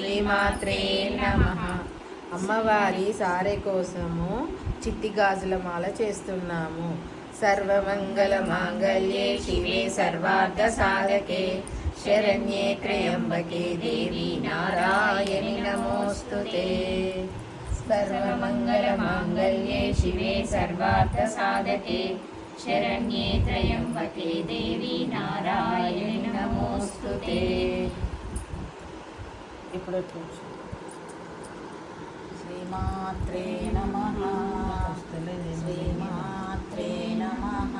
శ్రీమాత్రే నమ. అమ్మవారి సారే కోసము చిట్టి గాజుల మాల చేస్తున్నాము. సర్వమంగళ మాంగళ్యే శివే సర్వార్థ సాధకే. శరణ్యే త్రయంబకే దేవి నారాయణి నమోస్తుతే. సర్వమంగళ మాంగళ్యే శివే సర్వార్థ సాధకే. శరణ్యే త్రయంబకే దేవి నారాయణి నమోస్తుతే. ఇప్పుడు కూర్చో. శ్రీమాత్రే నమ. శ్రీమాత్రే నమ.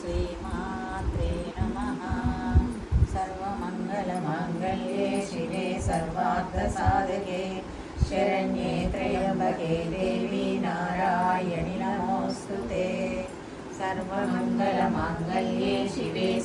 శ్రీమాత్రే నమ. సర్వమంగళమాంగళ్యే శివే సర్వార్థసాధకే. శరణ్యే త్రయంబకే దేవి నారాయణి నమోస్తు సర్వమంగళమాంగళ్యే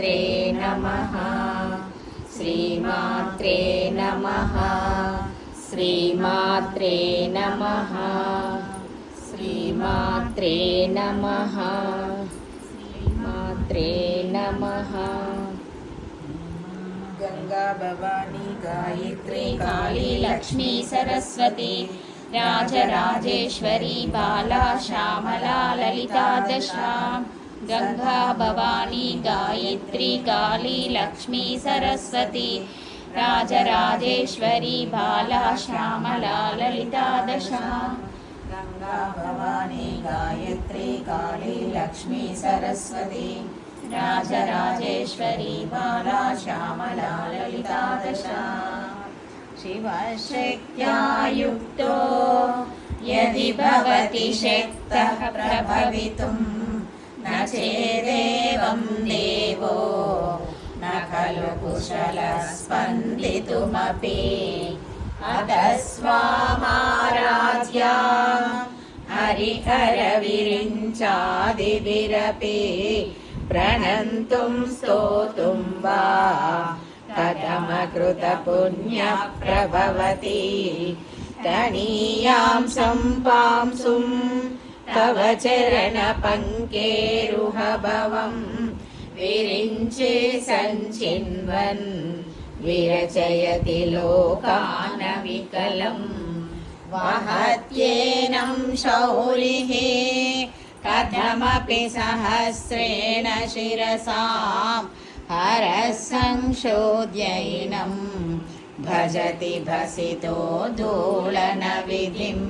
श्रीमात्रे नमः। श्रीमात्रे नमः। श्रीमात्रे नमः। श्रीमात्रे नमः। श्रीमात्रे नमः। गङ्गा भवानी गायत्री काली लक्ष्मी सरस्वती राजराजेश्वरी बाला श्यामला ललिता दशा। गङ्गा भवानी गायत्री काली लक्ष्मी सरस्वती राजराजेश्वरी बाला श्यामला ललिता दशा। गङ्गा भवानी गायत्री काली लक्ष्मी सरस्वती राजराजेश्वरी बाला श्यामला ललिता दशा। शिवशक्त्या यदि भवति शक्तः प्रभवितुम्। चेदेवं देवो। न खलु कुशलस्पन्दितुमपि। स्पन्दितुमपि अध हरिहरविरिञ्चादिभिरपि प्रणन्तुं स्तोतुं वा। कथमकृत पुण्यप्रभवति तणीयां सम्पांसुम् తవ చరణ పంకేరుహభవం. విరించే సంచిన్వన్ విరచయతి లోకాన వికలం వహత్యేనం శౌరిः కథమపి సహస్రేణ శిరసాం. హరः సంశోధ్యైనం భజతి భసితో దోళన విధిం.